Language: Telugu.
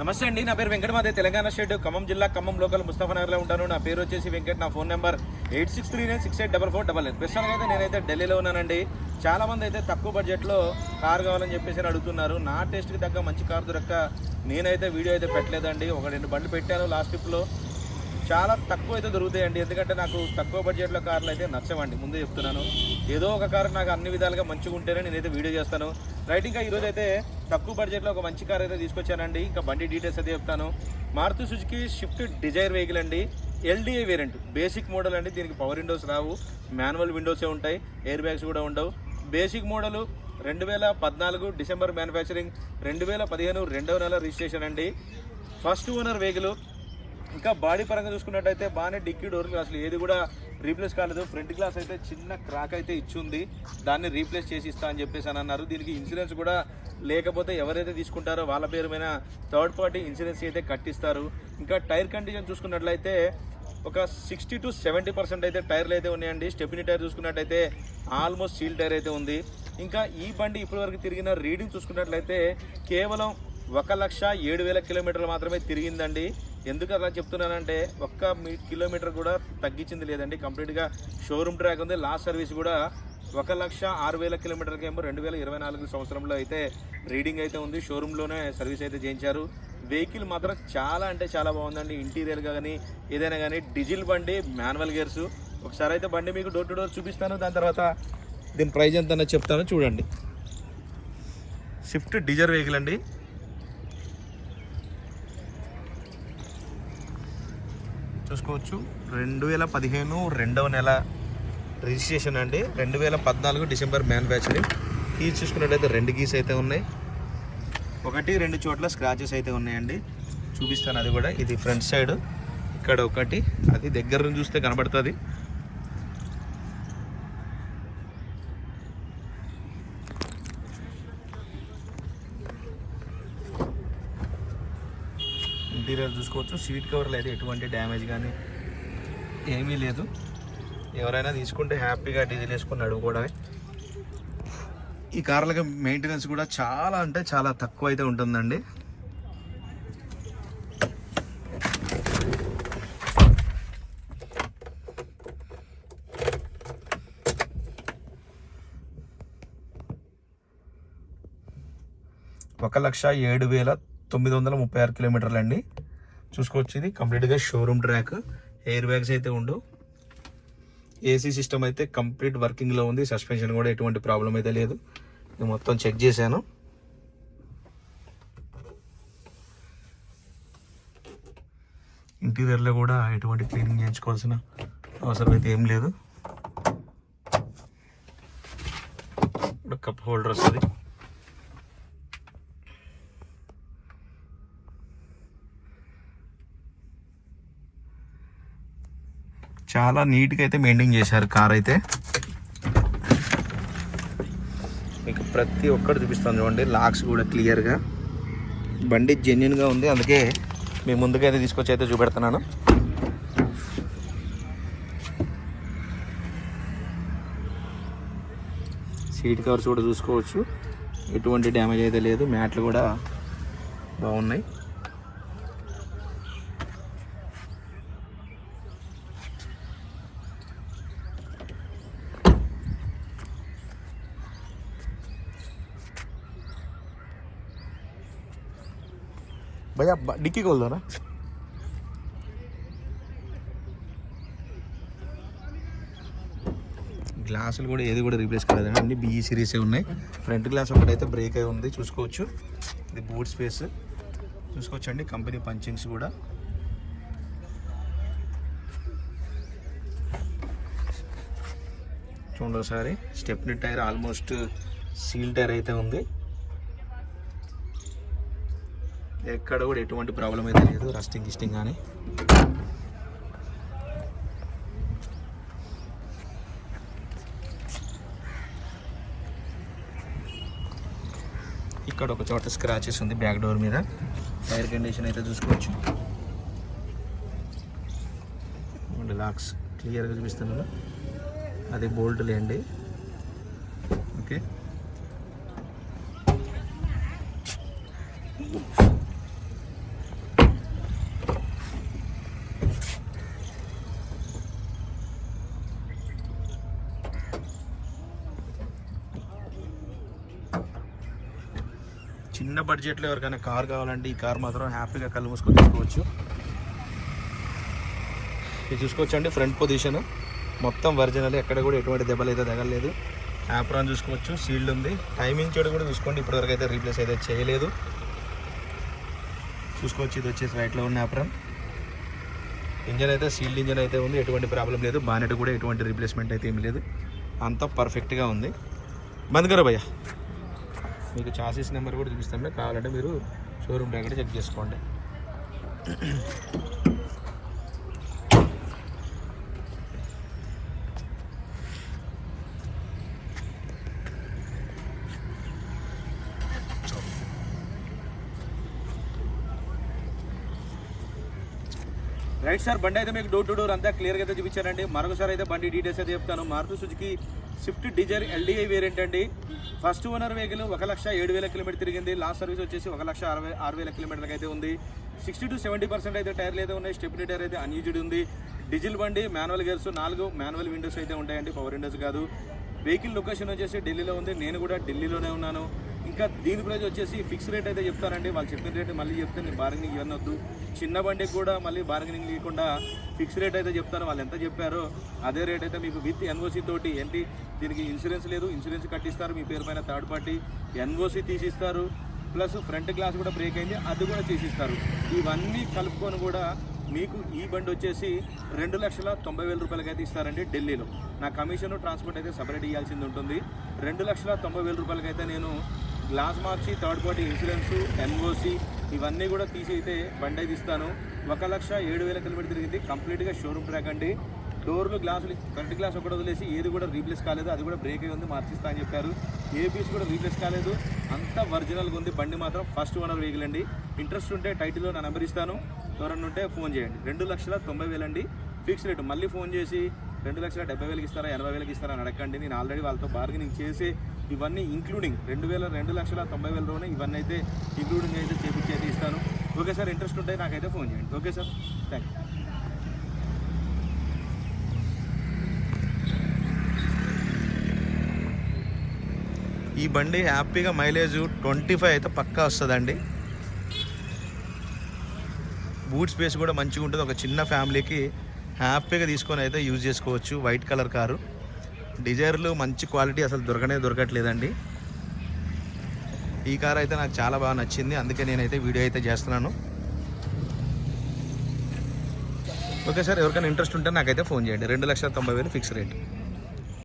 నమస్తే అండి. నా పేరు వెంకటమాదే తెలంగాణ స్టేట్ ఖమ్మం జిల్లా ఖమ్మం లోకల్ ముస్తాఫనగర్లో ఉంటాను. నా పేరు వచ్చేసి వెంకట్. నా phone number eight six three nine six eight double four double nine ప్రస్తుతానికి అయితే నేనైతే ఢిల్లీలో ఉన్నానండి. చాలామంది అయితే తక్కువ బడ్జెట్లో కార్ కావాలని చెప్పేసి అడుగుతున్నారు. నా టేస్ట్కి తగ్గ మంచి కార్ దొరక్క నేనైతే వీడియో అయితే పెట్టలేదండి. ఒక రెండు బండ్లు పెట్టాను లాస్ట్ ట్రిప్లో. చాలా తక్కువ అయితే దొరుకుతాయండి. ఎందుకంటే నాకు తక్కువ బడ్జెట్లో కార్లు అయితే నచ్చవండి. ముందే చెప్తున్నాను. ఏదో ఒక కారు నాకు అన్ని విధాలుగా మంచిగా ఉంటేనే నేనైతే వీడియో చేస్తాను. రైట్ ఇంకా ఈరోజు అయితే తక్కువ బడ్జెట్లో ఒక మంచి కార్ అయితే తీసుకొచ్చానండి. ఇంకా బండి డీటెయిల్స్ అయితే చెప్తాను. Maruti Suzuki shift Dzire vehicle అండి. ఎల్డిఏ వేరియంట్ బేసిక్ మోడల్ అండి. దీనికి పవర్ విండోస్ రావు. మాన్యువల్ విండోసే ఉంటాయి. ఎయిర్ బ్యాగ్స్ కూడా ఉండవు. బేసిక్ మోడల్ రెండు వేల పద్నాలుగు డిసెంబర్ మ్యానుఫ్యాక్చరింగ్ రెండు వేల పదిహేను రెండవ నెల రిజిస్ట్రేషన్ అండి. ఫస్ట్ ఓనర్ వెహికల్ ఇంకా బాడీ పరంగా చూసుకున్నట్టయితే బాగానే డిక్కీ డోర్ అసలు ఏది కూడా రీప్లేస్ కాలేదు. ఫ్రంట్ గ్లాస్ అయితే చిన్న క్రాక్ అయితే ఇచ్చింది. దాన్ని రీప్లేస్ చేసి ఇస్తా అని చెప్పేసి అని అన్నారు. దీనికి ఇన్సూరెన్స్ కూడా లేకపోతే ఎవరైతే తీసుకుంటారో వాళ్ళ పేరు మీద థర్డ్ పార్టీ ఇన్సూరెన్స్ అయితే కట్టిస్తారు. ఇంకా టైర్ కండిషన్ చూసుకున్నట్లయితే ఒక సిక్స్టీ టు సెవెంటీ పర్సెంట్ అయితే టైర్లు అయితే ఉన్నాయండి. స్టెప్ని టైర్ చూసుకున్నట్టయితే ఆల్మోస్ట్ సీల్ టైర్ అయితే ఉంది. ఇంకా ఈ బండి ఇప్పటివరకు తిరిగిన రీడింగ్ చూసుకున్నట్లయితే కేవలం ఒక లక్ష ఏడు వేల కిలోమీటర్లు మాత్రమే తిరిగిందండి. ఎందుకు అలా చెప్తున్నానంటే ఒక్క మీ కిలోమీటర్ కూడా తగ్గించింది లేదండి. కంప్లీట్గా షోరూమ్ ట్రాక్ ఉంది. లాస్ట్ సర్వీస్ కూడా ఒక లక్ష ఆరు వేల కిలోమీటర్కి ఏమో రెండు వేల ఇరవై నాలుగు సంవత్సరంలో అయితే రీడింగ్ అయితే ఉంది. షోరూంలోనే సర్వీస్ అయితే చేయించారు. వెహికల్ మాత్రం చాలా అంటే చాలా బాగుందండి. ఇంటీరియర్ కానీ ఏదైనా కానీ డీజిల్ బండి మాన్యువల్ గేర్స్. ఒకసారి అయితే బండి మీకు డోర్ టు డోర్ చూపిస్తాను. దాని తర్వాత దీని ప్రైజ్ ఎంత చెప్తాను. చూడండి. స్విఫ్ట్ డీజర్ వెహికల్ అండి. చూసుకోవచ్చు. రెండు వేల పదిహేను రెండవ నెల రిజిస్ట్రేషన్ అండి. రెండు వేల పద్నాలుగు డిసెంబర్ మ్యానుఫ్యాక్చరింగ్. కీస్ చూసుకున్నట్టయితే రెండు కీస్ అయితే ఉన్నాయి. ఒకటి రెండు చోట్ల స్క్రాచెస్ అయితే ఉన్నాయండి. చూపిస్తాను అది కూడా. ఇది ఫ్రంట్ సైడ్. ఇక్కడ ఒకటి. అది దగ్గర నుంచి చూస్తే కనబడుతుంది. మెటీరియల్ చూసుకోవచ్చు. సీట్ కవర్లు అయితే ఎటువంటి డ్యామేజ్ కానీ ఏమీ లేదు. ఎవరైనా తీసుకుంటే హ్యాపీగా డీజిల్ వేసుకొని నడుపుకోవడమే ఈ కార్లకి మెయింటెనెన్స్ కూడా చాలా అంటే చాలా తక్కువ అయితే ఉంటుందండి. ఒక లక్ష ఏడు వేల తొమ్మిది వందల ముప్పై ఆరు కిలోమీటర్లు అండి. చూసుకోవచ్చు ఇది కంప్లీట్గా షోరూమ్ ట్రాక్ ఎయిర్ బ్యాగ్స్ అయితే ఉండవు ఏసీ సిస్టమ్ అయితే కంప్లీట్ వర్కింగ్లో ఉంది. సస్పెన్షన్ కూడా ఎటువంటి ప్రాబ్లం అయితే లేదు. నేను మొత్తం చెక్ చేశాను. ఇంటీరియర్లో కూడా ఎటువంటి క్లీనింగ్ చేయించుకోవాల్సిన అవసరం అయితే ఏం లేదు. కప్ హోల్డర్ వస్తుంది. చాలా నీట్గా అయితే మెయింటైన్ చేశారు కార్ అయితే. మీకు ప్రతి ఒక్కటి చూపిస్తాను చూడండి లాక్స్ కూడా క్లియర్గా. బండి జెన్యున్గా ఉంది అందుకే మీ ముందుగా అయితే తీసుకొచ్చి అయితే చూపెడుతున్నాను. సీట్ కవర్స్ కూడా చూసుకోవచ్చు ఎటువంటి డ్యామేజ్ అయితే లేదు మ్యాట్లు కూడా బాగున్నాయి. भैया डिक्की खोल दो ना గ్లాసులు కూడా ఏది కూడా రీప్లేస్ కాలేదండి అన్ని బిఈ సిరీసే ఉన్నాయి ఫ్రంట్ గ్లాస్ ఒకటైతే బ్రేక్ అయి ఉంది చూసుకోవచ్చు ఇది బూట్ స్పేస్ చూసుకోవచ్చు అండి కంపెనీ పంచింగ్స్ కూడా చూడండి ఒకసారి stepney tyre almost seal tyre అయితే ఉంది ఎక్కడ కూడా ఎటువంటి ప్రాబ్లం అయితే లేదు. రస్టింగ్ గిస్టింగ్ కానీ ఇక్కడ ఒక చోట స్క్రాచెస్ ఉంది బ్యాక్ డోర్ మీద. టైర్ కండిషన్ అయితే చూసుకోవచ్చు. లాక్స్ క్లియర్గా చూపిస్తున్నాను అది బోల్ట్ లేండి. ఓకే చిన్న బడ్జెట్లో ఎవరికైనా కార్ కావాలంటే ఈ కార్ మాత్రం హ్యాపీగా కళ్ళు మూసుకొని తీసుకోవచ్చు. ఇది చూసుకోవచ్చండి ఫ్రంట్ పొజిషన్ మొత్తం ఒరిజినల్ ఎక్కడ కూడా ఎటువంటి దెబ్బలు అయితే తగలలేదు. యాప్రాన్ చూసుకోవచ్చు సీల్డ్ ఉంది. టైమింగ్ చెడు కూడా చూసుకోండి ఇప్పటివరకు అయితే రీప్లేస్ అయితే చేయలేదు. చూసుకోవచ్చు ఇది వచ్చేసి రైట్లో ఉన్న యాప్రాన్ ఇంజన్ అయితే సీల్డ్ ఇంజన్ అయితే ఉంది ఎటువంటి ప్రాబ్లం లేదు. బానెట్ కూడా ఎటువంటి రీప్లేస్మెంట్ అయితే ఏం లేదు. అంతా పర్ఫెక్ట్గా ఉంది. బంద్ కరో భయ్యా. మీకు చాసీస్ నెంబర్ కూడా చూపిస్తాను. కావాలంటే మీరు షోరూమ్ దగ్గర చెక్ చేసుకోండి. రైట్ సార్ బండి అయితే మీకు డోర్ టు డోర్ అంతా క్లియర్గా అయితే చూపించారండి మరొకసారి అయితే బండి డీటెయిల్స్ అయితే చెప్తాను. Maruti Suzuki Swift Dzire LDI variant అండి. ఫస్ట్ ఓనర్ వెహికల్ ఒక లక్ష ఏడు వేల కిలోమీటర్ తిరిగింది. లాస్ట్ సర్వీస్ వచ్చేసి ఒక లక్ష అరవై ఆరు వేల కిలోమీటర్లకు అయితే ఉంది. సిక్స్టీ టు సెవెంటీ పర్సెంట్ అయితే టైర్లు అయితే ఉన్నాయి. స్టెప్నీ టైర్ అయితే అన్యూజ్డ్ ఉంది. డీజిల్ బండి మాన్యువల్ గేర్స్ నాలుగు మాన్యువల్ విండోస్ అయితే ఉంటాయండి. పవర్ విండోస్ కాదు. వెహికల్ లొకేషన్ వచ్చేసి ఢిల్లీలో ఉంది. నేను కూడా ఢిల్లీలోనే ఉన్నాను. ఇంకా దీని ప్రైజ్ వచ్చేసి ఫిక్స్ రేట్ అయితే చెప్తారండి. వాళ్ళు చెప్పిన రేట్ మళ్ళీ చెప్తే నేను బార్గెనింగ్ ఇవ్వనొద్దు. చిన్న బండికి కూడా మళ్ళీ బార్గెనింగ్ లేకుండా ఫిక్స్ రేట్ అయితే చెప్తారు. వాళ్ళు ఎంత చెప్పారో అదే రేట్ అయితే మీకు విత్ ఎన్ఓసి తోటి ఏంటి? దీనికి ఇన్సూరెన్స్ లేదు. ఇన్సూరెన్స్ కట్టిస్తారు. మీ పేరు పైన థర్డ్ పార్టీ ఎన్ఓసి తీసిస్తారు. ప్లస్ ఫ్రంట్ గ్లాస్ కూడా బ్రేక్ అయింది. అది కూడా తీసిస్తారు. ఇవన్నీ కలుపుకొని కూడా మీకు ఈ బండి వచ్చేసి రెండు లక్షల తొంభై వేల రూపాయలకి అయితే ఇస్తారండి ఢిల్లీలో. నా కమిషన్ ట్రాన్స్పోర్ట్ అయితే సపరేట్ ఇవ్వాల్సింది ఉంటుంది. రెండు లక్షల తొంభై వేల రూపాయలకి అయితే నేను గ్లాస్ మార్చి థర్డ్ పార్టీ ఇన్సూరెన్స్ ఎంఓసి ఇవన్నీ కూడా తీసి అయితే బండి అయితే ఇస్తాను. ఒక లక్ష ఏడు వేల కిలోమీటర్ తిరిగింది. కంప్లీట్గా షోరూమ్ ట్రాక్ అండి. డోర్లు గ్లాసులు ఫ్రంట్ గ్లాస్ ఒకటి వదిలేసి ఏది కూడా రీప్లేస్ కాలేదు. అది కూడా బ్రేక్ అయి ఉంది మార్చిస్తా అని చెప్పారు. ఏ పీస్ కూడా రీప్లేస్ కాలేదు. అంత ఒరిజినల్గా ఉంది బండి మాత్రం. ఫస్ట్ ఓనర్ వెహికల్ అండి. ఇంట్రెస్ట్ ఉంటే టైటిల్లో నా నెంబర్ ఇస్తాను. ఎవరన్నా ఉంటే ఫోన్ చేయండి. రెండు లక్షల తొంభై వేలండి ఫిక్స్ రేటు మళ్ళీ ఫోన్ చేసి రెండు లక్షల డెబ్బై వేలకి ఇస్తారా ఎనభై వేలకి ఇస్తారా అని అడగండి. నేను ఆల్రెడీ వాళ్ళతో బార్గెనింగ్ చేసి ఇవన్నీ ఇంక్లూడింగ్ రెండు వేల రెండు లక్షల తొంభై వేలలోనే ఇవన్నీ అయితే ఇంక్లూడింగ్ అయితే చేపించి అయితే ఇస్తాను. ఓకే సార్ ఇంట్రెస్ట్ ఉంటే నాకైతే ఫోన్ చేయండి. ఓకే సార్ థ్యాంక్ యూ ఈ బండి హ్యాపీగా మైలేజ్ ట్వంటీ ఫైవ్ అయితే పక్కా వస్తుందండి. బూట్ స్పేస్ కూడా మంచిగా ఉంటుంది ఒక చిన్న ఫ్యామిలీకి హ్యాపీగా తీసుకొని అయితే యూజ్ చేసుకోవచ్చు. White colour car. డిజైర్లు మంచి క్వాలిటీ అసలు దొరకనే దొరకట్లేదండి. ఈ కార్ అయితే నాకు చాలా బాగా నచ్చింది. అందుకే నేనైతే వీడియో అయితే చేస్తున్నాను. ఓకే సార్ ఎవరికైనా ఇంట్రెస్ట్ ఉంటే నాకైతే ఫోన్ చేయండి. రెండు లక్షల తొంభై వేలు ఫిక్స్ రేట్.